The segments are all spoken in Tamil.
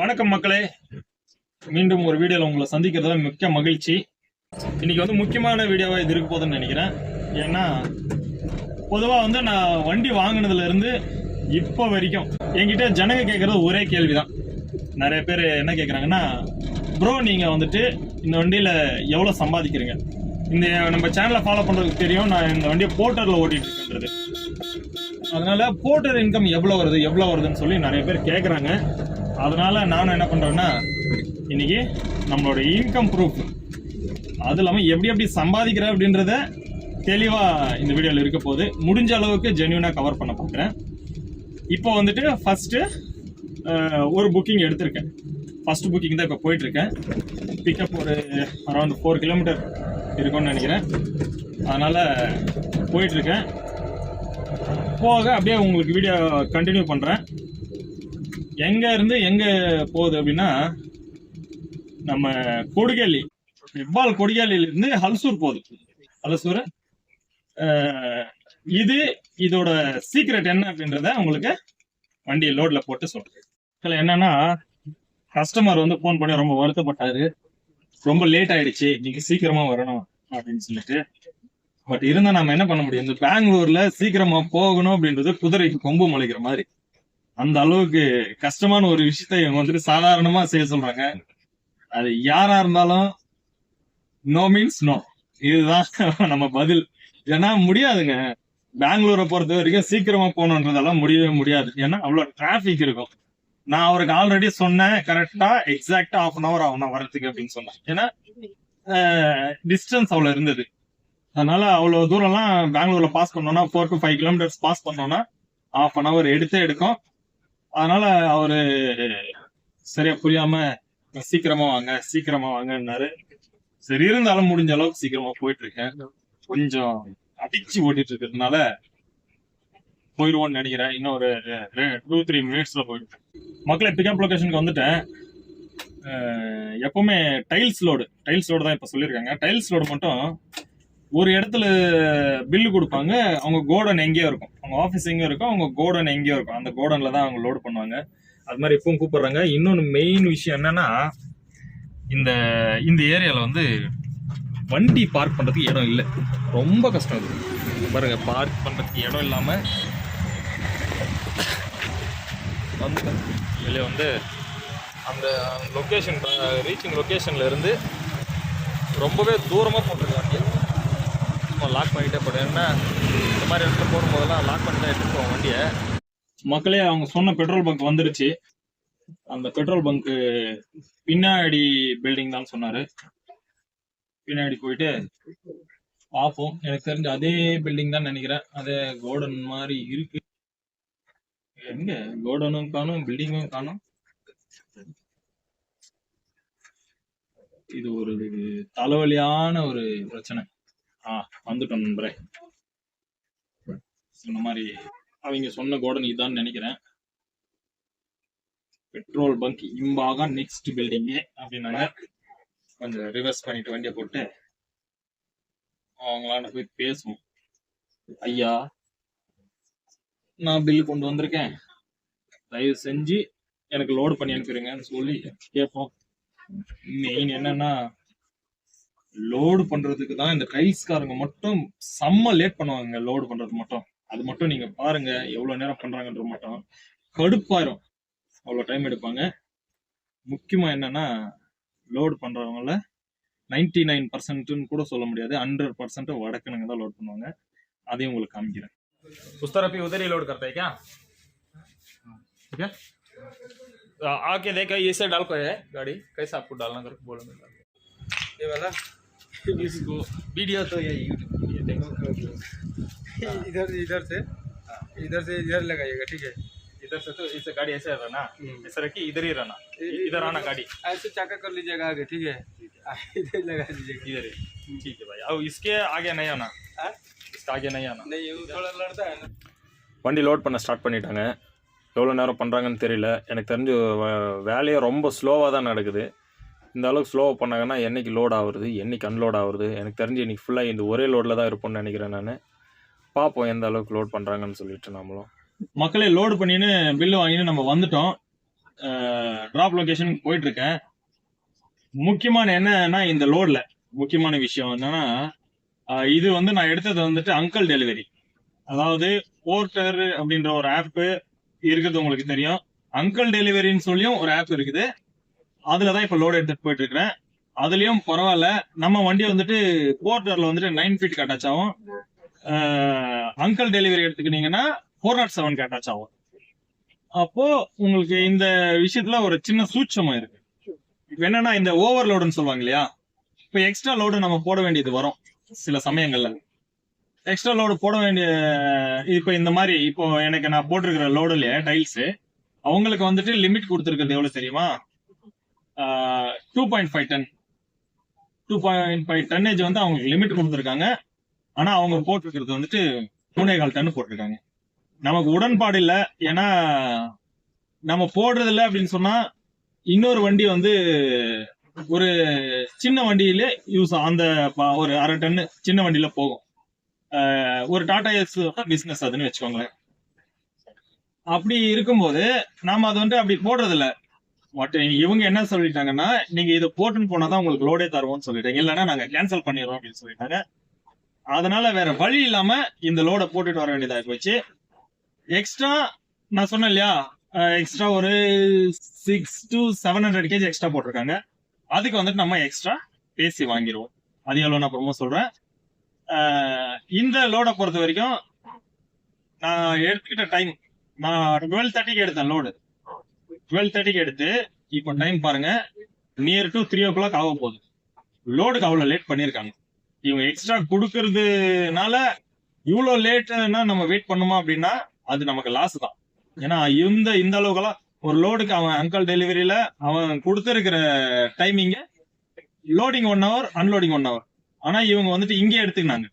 வணக்கம் மக்களே. மீண்டும் ஒரு வீடியோவில் உங்களை சந்திக்கிறதுல மிக்க மகிழ்ச்சி. இன்னைக்கு வந்து முக்கியமான வீடியோவாக இது இருக்க போதுன்னு நினைக்கிறேன். ஏன்னா பொதுவாக வந்து நான் வண்டி வாங்கினதுலேருந்து இப்போ வரைக்கும் என்கிட்ட ஜனங்க கேட்குறது ஒரே கேள்விதான். நிறைய பேர் என்ன கேட்குறாங்கன்னா ப்ரோ நீங்கள் வந்துட்டு இந்த வண்டியில் எவ்வளோ சம்பாதிக்கிறீங்க? இந்த நம்ம சேனலை ஃபாலோ பண்ணுறதுக்கு தெரியும். நான் இந்த வண்டியை போர்ட்டரில் ஓட்டிகிட்டு இருக்கேன்றது. அதனால போர்ட்டர் இன்கம் எவ்வளோ வருது எவ்வளோ வருதுன்னு சொல்லி நிறைய பேர் கேட்குறாங்க அதனால நானும் என்ன பண்ணுறேன்னா இன்னைக்கு நம்மளோட இன்கம் ப்ரூஃப் அது இல்லாமல் எப்படி எப்படி சம்பாதிக்கிற அப்படின்றத தெளிவாக இந்த வீடியோவில் இருக்க போது முடிஞ்ச அளவுக்கு ஜென்யூனாக கவர் பண்ண பார்க்குறேன். இப்போ வந்துட்டு ஃபஸ்ட்டு ஒரு புக்கிங் எடுத்திருக்கேன். ஃபஸ்ட் புக்கிங் தான் இப்போ போயிட்டுருக்கேன். பிக்கப் ஒரு அரௌண்ட் ஃபோர் கிலோமீட்டர் இருக்கும்னு நினைக்கிறேன். அதனால் போயிட்டுருக்கேன். போக அப்படியே உங்களுக்கு வீடியோ கண்டினியூ பண்ணுறேன் எங்கே இருந்து எங்கே போகுது அப்படின்னா நம்ம கொடுகேலி இவ்வால் கொடுகேலியிலிருந்து ஹல்சூர் போகுது. ஹல்சூர் இது இதோட சீக்ரெட் என்ன அப்படின்றத உங்களுக்கு வண்டியை லோட்ல போட்டு சொல்றேன். இதுல என்னன்னா கஸ்டமர் வந்து ஃபோன் பண்ணி ரொம்ப வருத்தப்பட்டாரு. ரொம்ப லேட் ஆயிடுச்சு. இன்னைக்கு சீக்கிரமா வரணும் அப்படின்னு சொல்லிட்டு. பட் இருந்தா நம்ம என்ன பண்ண முடியும்? இந்த பெங்களூர்ல சீக்கிரமா போகணும் அப்படின்றது குதிரைக்கு கொம்பு முளைக்கிற மாதிரி. அந்த அளவுக்கு கஷ்டமான ஒரு விஷயத்த இவங்க வந்துட்டு சாதாரணமா செய்ய சொல்றாங்க. அது யாரா இருந்தாலும் நோ மீன்ஸ் நோ இதுதான் நம்ம பதில். ஏன்னா முடியாதுங்க. பெங்களூரை பொறுத்த வரைக்கும் சீக்கிரமா போகணுன்றதெல்லாம் முடியவே முடியாது. ஏன்னா அவ்வளவு டிராபிக் இருக்கும். நான் அவருக்கு ஆல்ரெடி சொன்னேன். கரெக்டா எக்ஸாக்டா ஹாஃப் அன் அவர் ஆகும் நான் அப்படின்னு சொன்னேன். ஏன்னா டிஸ்டன்ஸ் அவ்வளவு இருந்தது. அதனால அவ்வளவு தூரம்லாம் பெங்களூர்ல பாஸ் பண்ணோம்னா four to five kilometres pass பண்ணோம்னா ஹாஃப் அன் அவர் எடுத்தே எடுக்கும். அதனால அவரு சரியா புரியாம சீக்கிரமா வாங்க சீக்கிரமா வாங்கன்னாரு. சரி இருந்தாலும் முடிஞ்ச அளவுக்கு சீக்கிரமா போயிட்டு இருக்கேன் கொஞ்சம் அடிச்சு ஓட்டிட்டு இருக்கிறதுனால போயிடுவோம்னு நினைக்கிறேன் இன்னும் ஒரு டூ த்ரீ மினிட்ஸ்ல போயிட்டு. மக்களை பிக்கப் லொகேஷனுக்கு வந்துட்டேன். எப்பவுமே டைல்ஸ் லோடு டைல்ஸ் லோடு தான் இப்ப சொல்லியிருக்காங்க. டைல்ஸ் லோடு மட்டும் ஒரு இடத்துல பில்லு கொடுப்பாங்க. அவங்க கோடன் எங்கேயோ இருக்கும். அவங்க ஆஃபீஸ் எங்கேயோ இருக்கும். அவங்க கோடன் எங்கேயோ இருக்கும். அந்த கோடனில் தான் அவங்க லோடு பண்ணுவாங்க. அது மாதிரி இப்பவும் கூப்பிடுறாங்க. இன்னொன்று மெயின் விஷயம் என்னன்னா இந்த இந்த ஏரியாவில் வந்து வண்டி பார்க் பண்ணுறதுக்கு இடம் இல்லை. ரொம்ப கஷ்டம் இது பாருங்க பார்க் பண்ணுறதுக்கு இடம் இல்லாமல் வந்து வெளியே வந்து அந்த லொக்கேஷன் ரீச்சிங் லொக்கேஷன்லேருந்து ரொம்பவே தூரமாக போட்டிருக்காங்க. சும்மா லாக் பண்ணிட்டே போடுறேன் ஏன்னா இந்த மாதிரி இடத்துல போடும்போதெல்லாம் லாக் பண்ணி தான் எடுத்துட்டு போவோம் வண்டியை. மக்களே அவங்க சொன்ன பெட்ரோல் பங்க் வந்துருச்சு. அந்த பெட்ரோல் பங்க்கு பின்னாடி பில்டிங் தான் சொன்னாரு. பின்னாடி போயிட்டு பார்ப்போம். எனக்கு தெரிஞ்ச அதே பில்டிங் தான் நினைக்கிறேன். அதே கோடன் மாதிரி இருக்கு. எங்க? கோடனும் காணும் பில்டிங்கும் காணும். இது ஒரு தலைவலியான ஒரு பிரச்சனை. ஆ வந்துட்டோம் நண்பரே. இந்த மாதிரி அவங்க சொன்ன கோடன் இதான்னு நினைக்கிறேன். பெட்ரோல் பங்க் இம்பாக நெக்ஸ்ட் பில்டிங்கு அப்படின்னாங்க. கொஞ்சம் ரிவர்ஸ் பண்ணிட்டு வண்டியை போட்டு அவங்களாண்ட போய் பேசுவோம். ஐயா நான் பில் கொண்டு வந்திருக்கேன். தயவு செஞ்சு எனக்கு லோடு பண்ணி அனுப்பிடுங்கன்னு சொல்லி கேட்போம். மெயின் என்னன்னா லோடு பண்றதுக்கு தான் இந்த டைல்ஸ்காரங்க மட்டும் செம்ம லேட் பண்ணுவாங்க லோடு பண்றது மட்டும் அது மட்டும் நீங்க பாருங்க எவ்வளவு நேரம் பண்றாங்கன்றது மட்டும் கடுப்பாயிரும் அவ்வளவு டைம் எடுப்பாங்க முக்கியமா என்னன்னா லோடு பண்றவங்கள நைன்டி நைன் பர்சன்ட்னு கூட சொல்ல முடியாது ஹண்ட்ரட் பர்சன்ட் வடக்கனுங்க தான் லோட் பண்ணுவாங்க அதையும் உங்களுக்கு காமிக்கிறேன் उस तरफ ही उधर ही लोड करता है क्या ठीक है आ, आके देखा ये से डाल को है गाड़ी कैसे आपको डालना करके बोलो ये वाला इसको वीडियो तो ये यूट्यूब ये देखो इधर इधर से इधर से इधर लगाइएगा ठीक है इधर से तो इसे गाड़ी ऐसे रहना ऐसे रखी इधर ही रहना इधर आना गाड़ी ऐसे चाका कर लीजिएगा आगे ठीक है इधर लगा दीजिएगा इधर ही ठीक है भाई अब इसके आगे नहीं आना हाँ? इसके आगे नहीं आना नहीं वो थोड़ा लड़ता है ना வண்டி லோட் பண்ண ஸ்டார்ட் பண்ணிட்டாங்க எவ்வளோ நேரம் பண்ணுறாங்கன்னு தெரியல எனக்கு தெரிஞ்சு வ- வேலையே ரொம்ப ஸ்லோவாக தான் நடக்குது இந்த அளவுக்கு ஸ்லோவாக பண்ணாங்கன்னா என்னைக்கு லோட் ஆகுறது என்னைக்கு அன்லோட் ஆகுறது? எனக்கு தெரிஞ்சு இன்றைக்கி ஃபுல்லாக இந்த ஒரே லோடில் தான் இருப்போம்னு நினைக்கிறேன் நான். பார்ப்போம் எந்த அளவுக்கு லோட் பண்ணுறாங்கன்னு சொல்லிட்டு நம்மளும். மக்களே லோடு பண்ணின்னு பில்லு வாங்கின்னு நம்ம வந்துட்டோம். ட்ராப் லொக்கேஷன் போயிட்டுருக்கேன். முக்கியமான என்னன்னா இந்த லோடில் முக்கியமான விஷயம் என்னன்னா இது வந்து நான் எடுத்தது வந்துட்டு அங்கிள் டெலிவரி அதாவது போர்ட்டர் அப்படின்ற ஒரு ஆப்பு இருக்கிறது உங்களுக்கு தெரியும். அங்கிள் டெலிவரின்னு சொல்லியும் ஒரு ஆப் இருக்குது. அதுல தான் இப்ப லோடு எடுத்துட்டு போயிட்டு இருக்கிறேன் அதுலயும் பரவாயில்ல. நம்ம வண்டி வந்துட்டு போர்ட்டர்ல வந்துட்டு நைன் ஃபீட் அட்டாச் ஆகும் அங்கிள் டெலிவரி எடுத்துக்கிட்டீங்கன்னா ஃபோர் நாட் செவன் அட்டாச் ஆகும் அப்போ உங்களுக்கு இந்த விஷயத்துல ஒரு சின்ன சூட்சமா இருக்கு. இப்போ என்னன்னா இந்த ஓவர்லோடுன்னு சொல்லுவாங்க இல்லையா? இப்ப எக்ஸ்ட்ரா லோடு நம்ம போட வேண்டியது வரும் சில சமயங்கள்ல. எக்ஸ்ட்ரா லோடு போட வேண்டிய இப்போ இந்த மாதிரி இப்போ எனக்கு நான் போட்டிருக்கிற லோடுல டைல்ஸ் அவங்களுக்கு வந்துட்டு லிமிட் கொடுத்துருக்கிறது எவ்வளவு தெரியுமா? Two point five ton two point five tonnage வந்து அவங்களுக்கு லிமிட் கொடுத்துருக்காங்க. ஆனா அவங்க போட்டிருக்கிறது வந்துட்டு மூணே கால் டன் போட்டிருக்காங்க. நமக்கு உடன்பாடு இல்லை. ஏன்னா நம்ம போடுறது இல்லை அப்படின்னு சொன்னா இன்னொரு வண்டி வந்து ஒரு சின்ன வண்டியில யூஸ் அந்த ஒரு அரை டன்னு சின்ன வண்டியில போகும். ஒரு டாடா எஸ் பிசினஸ் அதுன்னு வச்சுக்கோங்களேன். அப்படி இருக்கும்போது நாம அது வந்து அப்படி போடுறது இல்லை. மற்ற இவங்க என்ன சொல்லிட்டாங்கன்னா நீங்க இதை போட்டுன்னு போனாதான் உங்களுக்கு லோடே தருவோம்னு சொல்லிட்டாங்க. இல்லைன்னா நாங்க கேன்சல் பண்ணிடுறோம் அப்படின்னு சொல்லிட்டாங்க. அதனால வேற வழி இல்லாம இந்த லோடை போட்டுட்டு வர வேண்டியதாக போச்சு. எக்ஸ்ட்ரா நான் சொன்னேன் இல்லையா? எக்ஸ்ட்ரா ஒரு six to seven hundred KG extra போட்டிருக்காங்க. அதுக்கு வந்துட்டு நம்ம எக்ஸ்ட்ரா பேசி வாங்கிடுவோம். அது எவ்வளோ நான் அப்புறமா சொல்றேன். இந்த லோடை பொறுத்த வரைக்கும் நான் எடுத்துக்கிட்ட டைம் நான் டுவெல் தேர்ட்டிக்கு எடுத்தேன் லோடு டுவெல் தேர்ட்டிக்கு எடுத்து இப்போ டைம் பாருங்க near to three o'clock ஆக போகுது. லோடுக்கு அவ்வளோ லேட் பண்ணியிருக்காங்க இவங்க எக்ஸ்ட்ரா கொடுக்கறதுனால இவ்வளோ லேட்னா நம்ம வெயிட் பண்ணுமா அப்படின்னா அது நமக்கு லாஸ் தான். ஏன்னா இந்த இந்த அளவுக்குலாம் ஒரு லோடுக்கு அவன் அங்கிள் டெலிவரியில அவன் கொடுத்துருக்கிற டைமிங்க loading one hour unloading one hour ஆனா இவங்க வந்துட்டு இங்கே எடுத்துக்கினாங்க.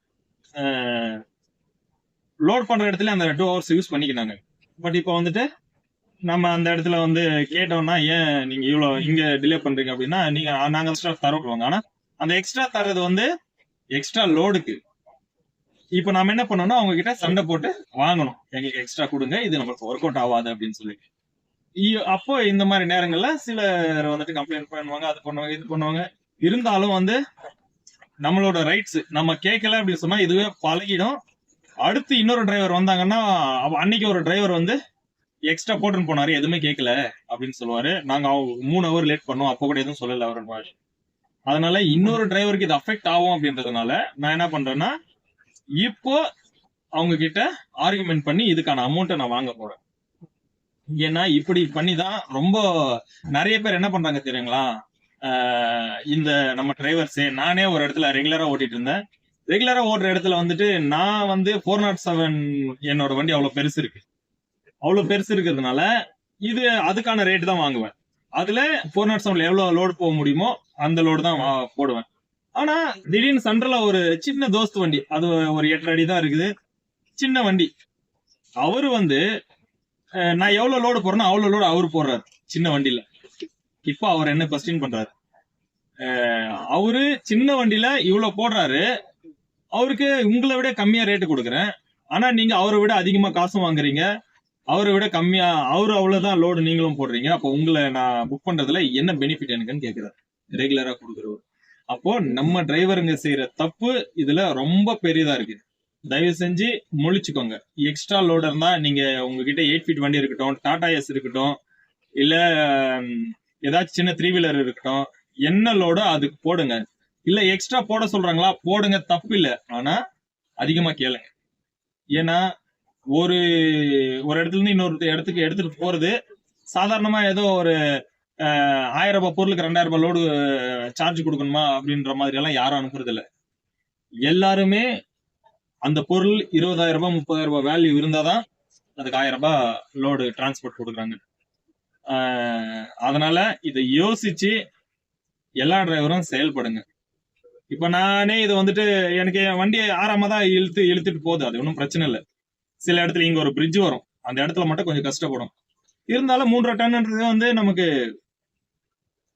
லோட் பண்ற இடத்துல அந்த டூ ஹவர்ஸ் யூஸ் பண்ணிக்கினாங்க. பட் இப்போ வந்துட்டு நம்ம அந்த இடத்துல வந்து கேட்டோம்னா ஏன் நீங்க இவ்வளோ இங்க டிலே பண்றீங்க அப்படின்னா நீங்க நாங்க எக்ஸ்ட்ரா தருவாங்க ஆனா அந்த எக்ஸ்ட்ரா தர்றது வந்து எக்ஸ்ட்ரா லோடுக்கு இப்போ நாம என்ன பண்ணோம்னா அவங்க கிட்ட சண்டை போட்டு வாங்கணும். எங்களுக்கு எக்ஸ்ட்ரா கொடுங்க இது நம்மளுக்கு ஒர்க் அவுட் ஆகாது அப்படின்னு சொல்லி. அப்போ இந்த மாதிரி நேரங்கள்ல சிலர் வந்துட்டு கம்ப்ளைண்ட் பண்ணுவாங்க அது பண்ணுவாங்க இது பண்ணுவாங்க. இருந்தாலும் வந்து நம்மளோட ரைட்ஸ் நம்ம கேட்கல அப்படின்னு சொன்னா இதுவே பழகிடும். அடுத்து இன்னொரு டிரைவர் வந்தாங்கன்னா அன்னைக்கு ஒரு டிரைவர் வந்து எக்ஸ்ட்ரா போட்டுன்னு போனாரு எதுவுமே கேட்கல அப்படின்னு சொல்லுவாரு. நாங்க அவங்க மூணு ஹவர் லேட் பண்ணோம் அப்போ கூட எதுவும் சொல்லல அவர் அதனால இன்னொரு டிரைவருக்கு இது அஃபெக்ட் ஆகும் அப்படின்றதுனால நான் என்ன பண்றேன்னா இப்போ அவங்க கிட்ட ஆர்குமெண்ட் பண்ணி இதுக்கான அமௌண்ட்டை நான் வாங்க போறேன். ஏன்னா இப்படி பண்ணி தான் ரொம்ப நிறைய பேர் என்ன பண்றாங்க தெரியுங்களா? இந்த நம்ம டிரைவர்ஸே நானே ஒரு இடத்துல ரெகுலரா ஓட்டிட்டு இருந்தேன். ரெகுலரா ஓடுற இடத்துல வந்துட்டு நான் வந்து ஃபோர் நாட் செவன் என்னோட வண்டி அவ்வளவு பெருசு இருக்கு. அவ்வளவு பெருசு இருக்கிறதுனால இது அதுக்கான ரேட் தான் வாங்குவேன். அதுல ஃபோர் நாட் செவன்ல எவ்வளவு லோடு போக முடியுமோ அந்த லோடு தான் வா- போடுவேன். ஆனா திடீர்னு சென்ட்ரல்ல ஒரு சின்ன தோஸ்து வண்டி அது ஒரு எட்டரை அடி தான் இருக்குது. சின்ன வண்டி. அவரு வந்து நான் எவ்வளவு லோடு போறேனோ அவ்வளவு லோடு அவர் போடுறாரு சின்ன வண்டியில. இப்போ அவர் என்ன கொஸ்டின் பண்றாரு? அவரு சின்ன வண்டியில இவ்வளவு போடுறாரு அவருக்கு உங்களை விட கம்மியா ரேட்டு கொடுக்குறேன். ஆனா நீங்க அவரை விட அதிகமா காசும் வாங்குறீங்க. அவரை விட கம்மியா அவரு அவ்வளவுதான் லோடு நீங்களும் போடுறீங்க. அப்போ உங்களை நான் புக் பண்றதுல என்ன பெனிஃபிட் எனக்குன்னு கேக்குறாரு. ரெகுலரா கொடுக்குறவர். அப்போ நம்ம டிரைவருங்க செய்யற தப்பு இதுல ரொம்ப பெரியதா இருக்கு. தயவு செஞ்சு முழிச்சுக்கோங்க. எக்ஸ்ட்ரா லோடு இருந்தா நீங்க உங்ககிட்ட எயிட் ஃபீட் வண்டி இருக்கட்டும் டாடா எஸ் இருக்கட்டும் இல்ல ஏதாச்சும் சின்ன த்ரீ வீலர் இருக்கட்டும் என்ன லோடோ அதுக்கு போடுங்க. இல்ல எக்ஸ்ட்ரா போட சொல்றாங்களா? போடுங்க தப்பு இல்லை. ஆனா அதிகமா கேளுங்க. ஏன்னா ஒரு ஒரு இடத்துல இருந்து இன்னொரு இடத்துக்கு எடுத்துட்டு போறது. சாதாரணமா ஏதோ ஒரு ஆயிரம் ரூபாய் பொருளுக்கு ரெண்டாயிரம் ரூபாய் லோடு சார்ஜ் கொடுக்கணுமா அப்படின்ற மாதிரி எல்லாம் யாரும் அனுப்புறது இல்லை எல்லாருமே அந்த பொருள் இருபதாயிரம் ரூபாய் முப்பதாயிரம் ரூபாய் வேல்யூ இருந்தாதான் அதுக்கு ஆயிரம் ரூபாய் லோடு டிரான்ஸ்போர்ட் கொடுக்குறாங்க. அதனால இதை யோசிச்சு எல்லா டிரைவரும் செயல்படுங்க. இப்ப நானே இதை வந்துட்டு எனக்கு என் வண்டியை ஆறாம தான் இழுத்து இழுத்துட்டு போகுது. அது ஒன்றும் பிரச்சனை இல்லை. சில இடத்துல இங்க ஒரு பிரிட்ஜ் வரும். அந்த இடத்துல மட்டும் கொஞ்சம் கஷ்டப்படும். இருந்தாலும் மூன்றரை டன்ன்றது வந்து நமக்கு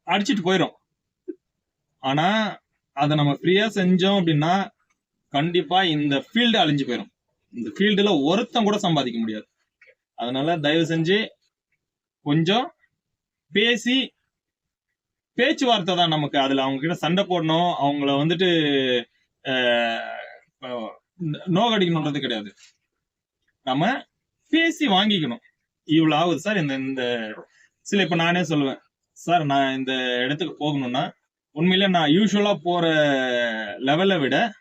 அடிச்சிட்டு போயிடும் ஆனா அதை நம்ம ஃப்ரீயா செஞ்சோம் அப்படின்னா கண்டிப்பா இந்த ஃபீல்டு அழிஞ்சு போயிடும் இந்த ஃபீல்டுல ஒருத்தம் கூட சம்பாதிக்க முடியாது. அதனால தயவு செஞ்சு கொஞ்சம் பேசி பேச்சுவார்த்தை தான் நமக்கு. அதுல அவங்க கிட்ட சண்டை போடணும். அவங்கள வந்துட்டு அஹ், நோகடிக்கணுன்றது கிடையாது. நம்ம பேசி வாங்கிக்கணும். இவ்வளவு ஆகுது சார். இந்த இந்த சில இப்ப நானே சொல்லுவேன். சார் நான் இந்த இடத்துக்கு போகணும்னா உண்மையிலே நான் யூஸ்வலா போற லெவலை விட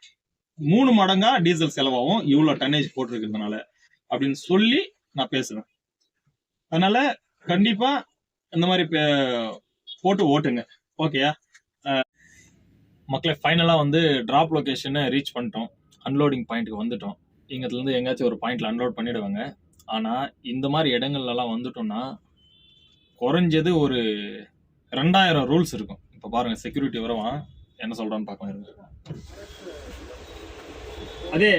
மூணு மடங்கா டீசல் செலவாகும். இவ்வளவு டன்னேஜ் போட்டிருக்கிறதுனால அப்படின்னு சொல்லி நான் பேசுவேன் அதனால கண்டிப்பா இந்த மாதிரி பே- போட்டு ஓட்டுங்க. ஓகேயா மக்களை ஃபைனலாக வந்து டிராப் லொகேஷனை ரீச் பண்ணிட்டோம். அன்லோடிங் பாயிண்ட்டுக்கு வந்துட்டோம். இங்கத்துலேருந்து எங்கேயாச்சும் ஒரு பாயிண்ட்ல அன்லோட் பண்ணிடுவாங்க ஆனால் இந்த மாதிரி இடங்கள்லாம் வந்துட்டோம்னா குறைஞ்சது ஒரு ரெண்டாயிரம் ரூல்ஸ் இருக்கும் இப்போ பாருங்க செக்யூரிட்டி வரவான் என்ன சொல்றான்னு பார்க்கலாம் இருங்க अरे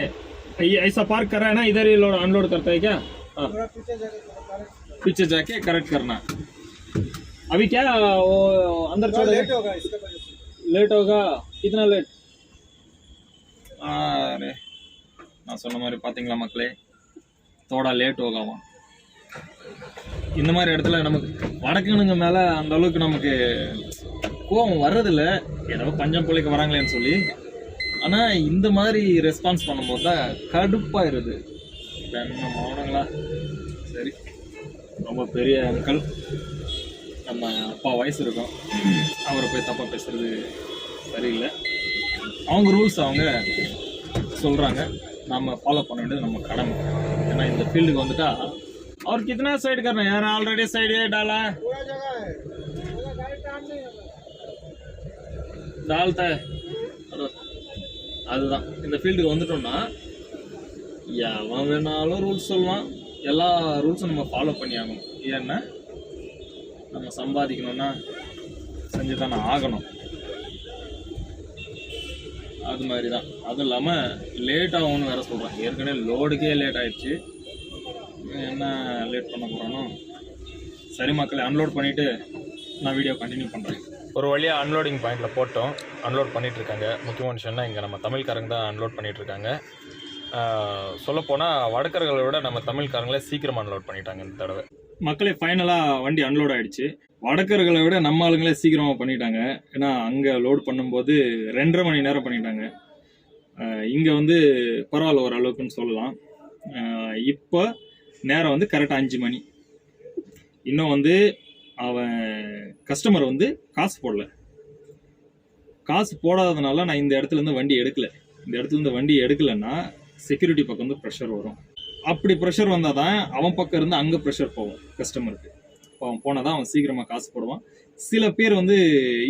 ये ऐसा पार्क कर रहा है ना इधर ही लोड अनलोड करता है क्या हाँ, थोड़ा पीछे जाके थोड़ा पीछे जाके करेक्ट करना अभी क्या वो अंदर छोड़ लेट होगा इसके वजह से लेट होगा कितना लेट अरे நான் சொன்ன மாதிரி பார்த்தீங்களா மக்களே? தோடா லேட் ஓகாமா இந்த மாதிரி இடத்துல நமக்கு வடக்குனுங்க மேலே அந்த அளவுக்கு நமக்கு கோவம் வர்றதில்ல. ஏதோ பஞ்சம் பிள்ளைக்கு வராங்களேன்னு சொல்லி. ஆனால் இந்த மாதிரி ரெஸ்பான்ஸ் பண்ணும்போது தான் கடுப்பாயிருது. என்ன மௌனங்களா சரி. ரொம்ப பெரிய அங்கிள் நம்ம அப்பா வயசு இருக்கும். அவரை போய் தப்பாக பேசுறது சரியில்லை. அவங்க ரூல்ஸ் அவங்க சொல்கிறாங்க நம்ம ஃபாலோ பண்ண வேண்டியது நம்ம கடமை ஏன்னா இந்த ஃபீல்டுக்கு வந்துட்டா और कितना साइड करना है यार ऑलरेडी साइड ये डाला है पूरा जगह है पूरा गाड़ी टाइम नहीं होगा डालता है அது- அதுதான் இந்த ஃபீல்டுக்கு வந்துட்டோம்னா எவன் வேணாலும் ரூல்ஸ் சொல்லுவான் எல்லா ரூல்ஸும் நம்ம ஃபாலோ பண்ணி ஆகணும் ஏன்னா நம்ம சம்பாதிக்கணும்னா செஞ்சு தானே ஆகணும் அது மாதிரி தான் அதுவும் இல்லாமல் லேட் ஆகும்னு வேற சொல்கிறேன் ஏற்கனவே லோடுக்கே லேட் ஆயிடுச்சு. என்ன லேட் பண்ண போகிறானோ சரி மக்களே அன்லோட் பண்ணிவிட்டு நான் வீடியோ கண்டினியூ பண்ணுறேன் ஒரு வழியாக அன்லோடிங் பாயிண்டில் போட்டோம். அன்லோட் பண்ணிட்டு இருக்காங்க முக்கியமான விஷயம்னா இங்கே நம்ம தமிழ்காரங்க தான் அன்லோட் பண்ணிட்டு இருக்காங்க சொல்லப்போனால் வடக்கர்களை விட நம்ம தமிழ்காரங்களே சீக்கிரமாக அன்லோட் பண்ணிட்டாங்க இந்த தடவை. மக்களே ஃபைனலாக வண்டி அன்லோட் ஆயிடுச்சு. வடக்கர்களை விட நம்ம ஆளுங்களே சீக்கிரமாக பண்ணிட்டாங்க. ஏன்னா அங்கே லோட் பண்ணும்போது ரெண்டரை மணி நேரம் பண்ணிட்டாங்க. இங்கே வந்து பரவாயில்ல ஓரளவுக்குன்னு சொல்லலாம். இப்போ நேரம் வந்து கரெக்டாக அஞ்சு மணி. இன்னும் வந்து அவன் கஸ்டமர் வந்து காசு போடல. காசு போடாததுனால நான் இந்த இடத்துலேருந்து வண்டி எடுக்கல. இந்த இடத்துலேருந்து வண்டி எடுக்கலைன்னா செக்யூரிட்டி பக்கம் வந்து ப்ரெஷர் வரும். அப்படி ப்ரெஷர் வந்தால் தான் அவன் பக்கம் இருந்து அங்கே ப்ரெஷர் போகும் கஸ்டமருக்கு போனால் தான் அவன் சீக்கிரமாக காசு போடுவான். சில பேர் வந்து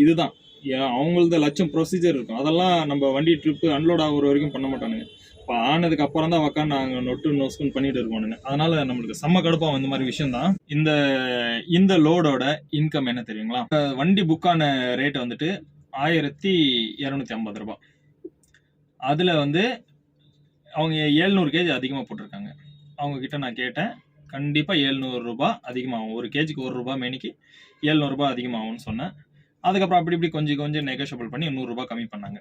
இதுதான். ஏன் அவங்களது லட்சம் ப்ரொசீஜர் இருக்கும். அதெல்லாம் நம்ம வண்டி ட்ரிப்பு அன்லோட் ஆகுற வரைக்கும் பண்ண மாட்டானுங்க. இப்போ ஆனதுக்கு அப்புறம் தான் உக்காந்து நாங்கள் நொட்டு நொஸ்குன்னு பண்ணிட்டு இருக்கோனுங்க அதனால நம்மளுக்கு செம்ம கடுப்பாக வந்த மாதிரி விஷயம் தான் இந்த இந்த லோடோட இன்கம் என்ன தெரியுங்களா? வண்டி புக்கான ரேட் வந்துட்டு ஆயிரத்தி இரநூத்தி ஐம்பது ரூபாய் அதில் வந்து அவங்க ஏழ்நூறு கேஜி அதிகமாக போட்டிருக்காங்க. அவங்கக்கிட்ட நான் கேட்டேன். கண்டிப்பாக ஏழ்நூறுரூபா அதிகமாகும். ஒரு கேஜிக்கு ஒரு ரூபாய் மேனிக்கு ஏழ்நூறுபா அதிகமாகும்னு சொன்னேன். அதுக்கப்புறம் அப்படி இப்படி கொஞ்சம் கொஞ்சம் நெகோஷியபிள் பண்ணி நூறுரூபா கம்மி பண்ணாங்க.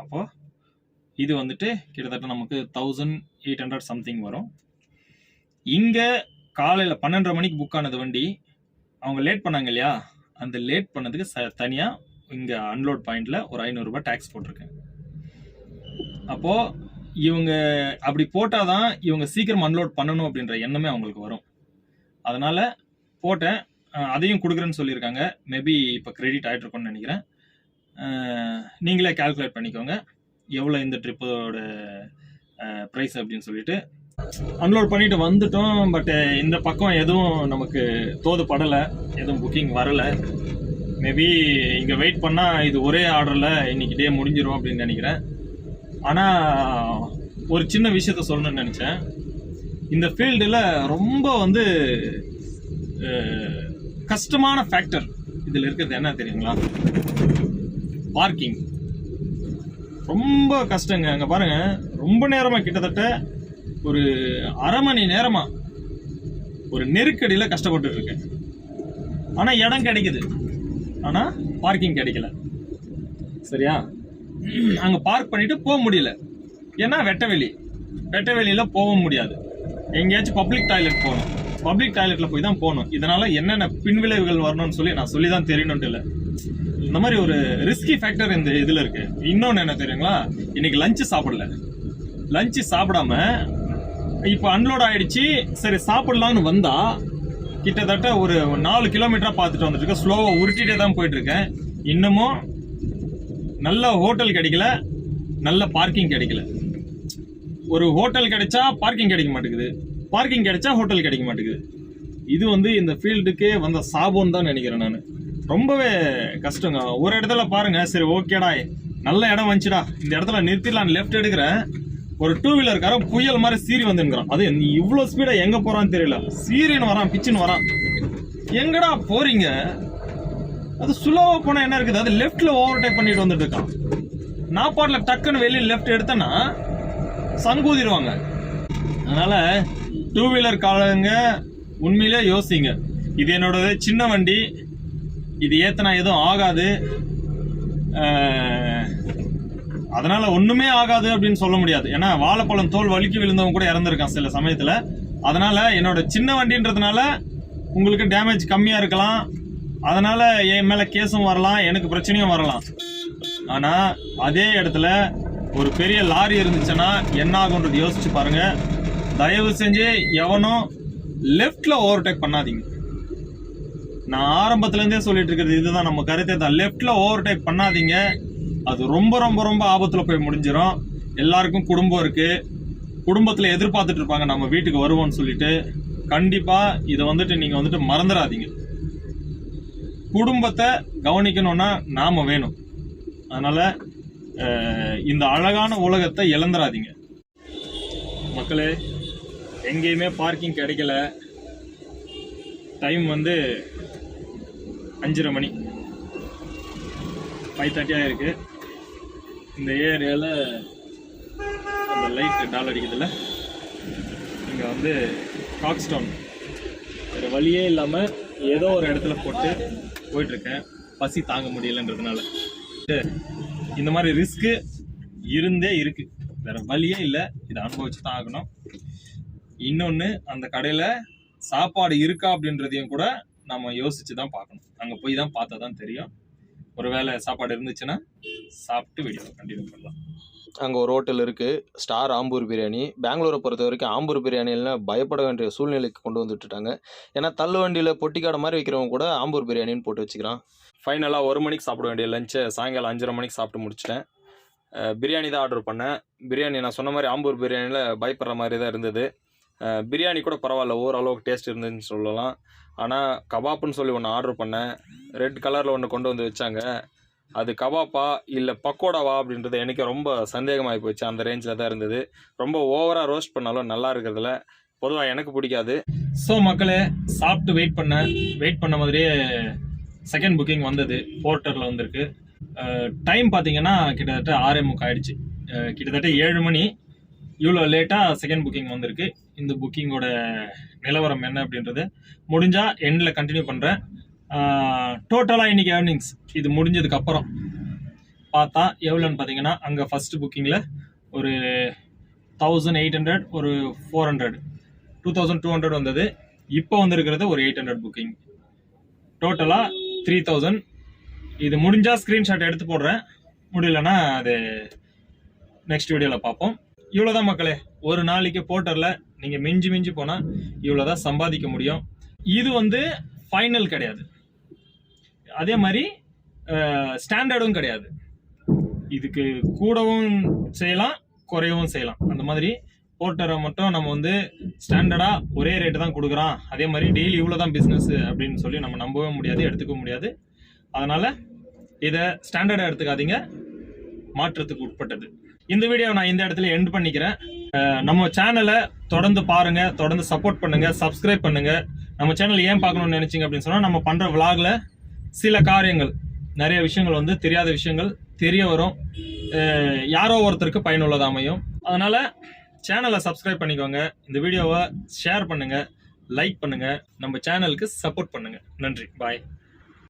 அப்போது இது வந்துட்டு கிட்டத்தட்ட நமக்கு தௌசண்ட் எயிட் ஹண்ட்ரட் சம்திங் வரும். இங்கே காலையில் பன்னெண்டரை மணிக்கு புக் ஆனது வண்டி அவங்க லேட் பண்ணாங்க இல்லையா? அந்த லேட் பண்ணதுக்கு ச தனியாக இங்கே அன்லோட் பாயிண்டில் ஒரு ஐநூறுரூபா டேக்ஸ் போட்டிருக்கேன். அப்போது இவங்க அப்படி போட்டால் தான் இவங்க சீக்கிரம் அன்லோட் பண்ணணும் அப்படின்ற எண்ணமே அவங்களுக்கு வரும். அதனால் போட்டேன். அதையும் கொடுக்குறேன்னு சொல்லியிருக்காங்க. மேபி இப்போ கிரெடிட் ஆகிட்டு நினைக்கிறேன். நீங்களே கால்குலேட் பண்ணிக்கோங்க. எவ்வளோ இந்த ட்ரிப்போட ப்ரைஸ் அப்படின்னு சொல்லிட்டு. அன்லோட் பண்ணிட்டு வந்துட்டோம். பட் இந்த பக்கம் எதுவும் நமக்கு தோது படலை எதுவும் புக்கிங் வரலை. மேபி இங்கே வெயிட் பண்ணால் இது ஒரே ஆர்டரில் இன்னைக்கு டே அப்படின்னு நினைக்கிறேன். ஆனால் ஒரு சின்ன விஷயத்த சொல்லணும்னு நினச்சேன். இந்த ஃபீல்டில் ரொம்ப வந்து கஷ்டமான ஃபேக்டர் இதில் இருக்கிறது என்ன தெரியுங்களா? பார்க்கிங் ரொம்ப கஷ்டங்க. அங்கே பாருங்கள் ரொம்ப நேரமாக கிட்டத்தட்ட ஒரு அரை மணி நேரமாக ஒரு நெருக்கடியில் கஷ்டப்பட்டு இருக்கேன் ஆனால் இடம் கிடைக்குது. ஆனால் பார்க்கிங் கிடைக்கல. சரியா? அங்கே பார்க் பண்ணிட்டு போக முடியல. ஏன்னா வெட்டவெளி. வெட்டவெளியில் போக முடியாது. எங்கேயாச்சும் பப்ளிக் டாய்லெட் போகணும். பப்ளிக் டாய்லெட்டில் போய் தான் போகணும். இதனால் என்னென்ன பின்விளைவுகள் வரணும்னு சொல்லி நான் சொல்லி தான் தெரியணுன்ட்டு இல்லை. இந்த மாதிரி ஒரு ரிஸ்கி ஃபேக்டர் இந்த இதில் இருக்குது இன்னொன்று என்ன தெரியுங்களா? இன்னைக்கு லஞ்சு சாப்பிடல. லஞ்சு சாப்பிடாம இப்போ அன்லோட் ஆகிடுச்சி சரி சாப்பிட்லான்னு வந்தால் கிட்டத்தட்ட ஒரு நாலு கிலோமீட்டராக பார்த்துட்டு வந்துட்டுருக்கேன் ஸ்லோவாக உருட்டிகிட்டே தான் போயிட்டுருக்கேன் இன்னமும் நல்ல ஹோட்டல் கிடைக்கல நல்ல பார்க்கிங் கிடைக்கல. ஒரு ஹோட்டல் கிடைச்சா பார்க்கிங் கிடைக்க மாட்டேங்குது. பார்க்கிங் கிடைச்சா ஹோட்டல் கிடைக்க மாட்டேங்குது. இது வந்து இந்த ஃபீல்டுக்கே வந்த சாபம்னு தான் நினைக்கிறேன் நான். ரொம்பவே கஷ்டங்க. ஒரு இடத்துல பாருங்க சரி ஓகேடா நல்ல இடம் வந்துச்சுடா. இந்த இடத்துல நிறுத்திடலான்னு லெஃப்ட் எடுக்கிறேன். ஒரு டூ வீலர்காரன் புயல் மாதிரி சீரி வந்துங்கிறான் அது இவ்வளோ ஸ்பீடாக எங்கே போகிறான்னு தெரியல. சீரின்னு வரான் பிச்சுன்னு வரான். எங்கடா போறீங்க? அது ஸ்லோவாக போனால் என்ன இருக்குது? அது லெஃப்ட்டில் ஓவர் டேக் பண்ணிட்டு வந்துட்டு இருக்கான். நான் பாட்டில் டக்குன்னு வெளியே லெஃப்ட் எடுத்தேன்னா சங்கூதிடுவாங்க. அதனால் டூ வீலர் காலங்க உண்மையிலே யோசிங்க. இது என்னோடது சின்ன வண்டி. இது ஏற்றினா எதுவும் ஆகாது. அதனால் ஒன்றுமே ஆகாது அப்படின்னு சொல்ல முடியாது. ஏன்னா வாழைப்பழம் தோல் வலிக்கு விழுந்தவங்க கூட இறந்துருக்கான் சில சமயத்தில். அதனால் என்னோட சின்ன வண்டின்றதுனால உங்களுக்கு டேமேஜ் கம்மியாக இருக்கலாம். அதனால என் மேல கேஸும் வரலாம் எனக்கு பிரச்சனையும் வரலாம். ஆனா அதே இடத்துல ஒரு பெரிய லாரி இருந்துச்சுன்னா என்ன ஆகுன்றது யோசிச்சு பாருங்க. தயவு செஞ்சு எவனும் லெஃப்ட்ல ஓவர்டேக் பண்ணாதீங்க. நான் ஆரம்பத்துலேருந்தே சொல்லிட்டு இருக்கிறது இதுதான். நம்ம கருத்தை தான். லெஃப்டில் ஓவர்டேக் பண்ணாதீங்க. அது ரொம்ப ரொம்ப ரொம்ப ஆபத்தில் போய் முடிஞ்சிடும் எல்லாருக்கும் குடும்பம் இருக்குது குடும்பத்தில் எதிர்பார்த்துட்டு இருப்பாங்க நம்ம வீட்டுக்கு வருவோம்னு சொல்லிட்டு. கண்டிப்பாக இதை வந்துட்டு நீங்கள் வந்துட்டு மறந்துடாதீங்க. குடும்பத்தை கவனிக்கணும்னா நாம வேணும். அதனால இந்த அழகான உலகத்தை இழந்துடாதீங்க மக்களே எங்கேயுமே பார்க்கிங் கிடைக்கல. டைம் வந்து அஞ்சரை மணி. ஃபைவ் தேர்ட்டியாக இருக்கு இந்த ஏரியாவில் அந்த லைட் டால் அடிக்கிறதுல இங்கே வந்து காக்ஸ்டவுன் வேறு வழியே இல்லாமல் ஏதோ ஒரு இடத்துல போட்டு போயிட்டுருக்கேன். பசி தாங்க முடியலன்றதுனால இந்த மாதிரி ரிஸ்க்கு இருந்தே இருக்குது வேறு வழியே இல்லை. இதை அனுபவிச்சு தான் ஆகணும். இன்னொன்று அந்த கடையில் சாப்பாடு இருக்கா அப்படின்றதையும் கூட நம்ம யோசிச்சு தான் பார்க்கணும். அங்கே போய் தான் பார்த்தா தான் தெரியும். ஒருவேளை சாப்பாடு இருந்துச்சுன்னா சாப்பிட்டு வீடியோ கண்டினியூ பண்ணலாம். அங்கே ஒரு ஹோட்டல் இருக்குது ஸ்டார் ஆம்பூர் பிரியாணி. பெங்களூரை பொறுத்த வரைக்கும் ஆம்பூர் பிரியாணிலாம் பயப்பட வேண்டிய சூழ்நிலைக்கு கொண்டு வந்துட்டுட்டாங்க ஏன்னா தள்ளு வண்டியில் பொட்டிக்காடை மாதிரி விற்கிறவங்க கூட ஆம்பூர் பிரியாணின்னு போட்டு வச்சுக்கிறான். ஃபைனலாக ஒரு மணிக்கு சாப்பிட வேண்டிய லஞ்சை சாயங்காலம் அஞ்சரை மணிக்கு சாப்பிட்டு முடிச்சிட்டேன். பிரியாணி தான் ஆர்டர் பண்ணேன். பிரியாணி நான் சொன்ன மாதிரி ஆம்பூர் பிரியாணியில் பயப்படுற மாதிரி தான் இருந்தது. பிரியாணி கூட பரவாயில்ல ஓரளவுக்கு டேஸ்ட் இருந்துச்சுன்னு சொல்லலாம். ஆனால் கபாப்னு சொல்லி ஒன்று ஆர்டர் பண்ணேன். ரெட் கலரில் ஒன்று கொண்டு வந்து வச்சாங்க. அது கபாப்பா இல்லை பக்கோடாவா அப்படின்றது எனக்கு ரொம்ப சந்தேகமாகி போச்சு. அந்த ரேஞ்சில் தான் இருந்தது. ரொம்ப ஓவராக ரோஸ்ட் பண்ணாலும் நல்லா இருக்கிறதுல. பொதுவாக எனக்கு பிடிக்காது. ஸோ மக்களே சாப்பிட்டு வெயிட் பண்ணேன் வெயிட் பண்ண மாதிரியே செகண்ட் புக்கிங் வந்தது. போர்ட்டரில் வந்திருக்கு. டைம் பார்த்தீங்கன்னா கிட்டத்தட்ட ஆறே முக்கு ஆயிடுச்சு. கிட்டத்தட்ட ஏழு மணி. இவ்வளோ லேட்டாக செகண்ட் புக்கிங் வந்திருக்கு. இந்த புக்கிங்கோட நிலவரம் என்ன அப்படின்றது முடிஞ்சால் எண்டில் கண்டினியூ பண்ணுறேன் டோட்டலாக இன்னைக்கு ஏர்னிங்ஸ் இது முடிஞ்சதுக்கப்புறம் பார்த்தா எவ்வளோன்னு பார்த்தீங்கன்னா அங்கே ஃபஸ்ட்டு புக்கிங்கில் ஒரு தௌசண்ட் எயிட் ஹண்ட்ரட் ஒரு four hundred two thousand two hundred வந்தது. இப்போ வந்திருக்கிறது ஒரு எயிட் ஹண்ட்ரட் புக்கிங் டோட்டலாக த்ரீ தௌசண்ட் இது முடிஞ்சால் ஸ்க்ரீன்ஷாட் எடுத்து போடுறேன். முடியலன்னா அது நெக்ஸ்ட் வீடியோவில் பார்ப்போம். இவ்வளோதான் மக்களே. ஒரு நாளைக்கு போர்ட்டரில் நீங்கள் மிஞ்சி மிஞ்சி போனால் இவ்வளோதான் சம்பாதிக்க முடியும். இது வந்து ஃபைனல் கிடையாது. அதே மாதிரி ஸ்டாண்டர்டும் கிடையாது. இதுக்கு கூடவும் செய்யலாம் குறையவும் செய்யலாம். அந்த மாதிரி போர்ட்டரை மட்டும் நம்ம வந்து ஸ்டாண்டர்டாக ஒரே ரேட்டு தான் கொடுக்குறான் அதே மாதிரி டெய்லி இவ்வளோ தான் பிஸ்னஸ் அப்படின்னு சொல்லி நம்ம நம்பவே முடியாது எடுத்துக்க முடியாது. அதனால் இதை ஸ்டாண்டர்டாக எடுத்துக்காதீங்க. மாற்றத்துக்கு உட்பட்டது. இந்த வீடியோ நான் இந்த இடத்துல எண்ட் பண்ணிக்கிறேன். நம்ம சேனலை தொடர்ந்து பாருங்க தொடர்ந்து சப்போர்ட் பண்ணுங்கள் சப்ஸ்கிரைப் பண்ணுங்கள் நம்ம சேனல் ஏன் பார்க்கணும்னு நினச்சிங்க அப்படின்னு சொன்னால் நம்ம பண்ணுற விலாகில் சில காரியங்கள் நிறைய விஷயங்கள் வந்து தெரியாத விஷயங்கள் தெரிய வரும். யாரோ ஒருத்தருக்கு பயனுள்ளதாக அமையும். அதனால் சேனலை சப்ஸ்கிரைப் பண்ணிக்கோங்க. இந்த வீடியோவை ஷேர் பண்ணுங்கள் லைக் பண்ணுங்கள் நம்ம சேனலுக்கு சப்போர்ட் பண்ணுங்கள் நன்றி. பாய்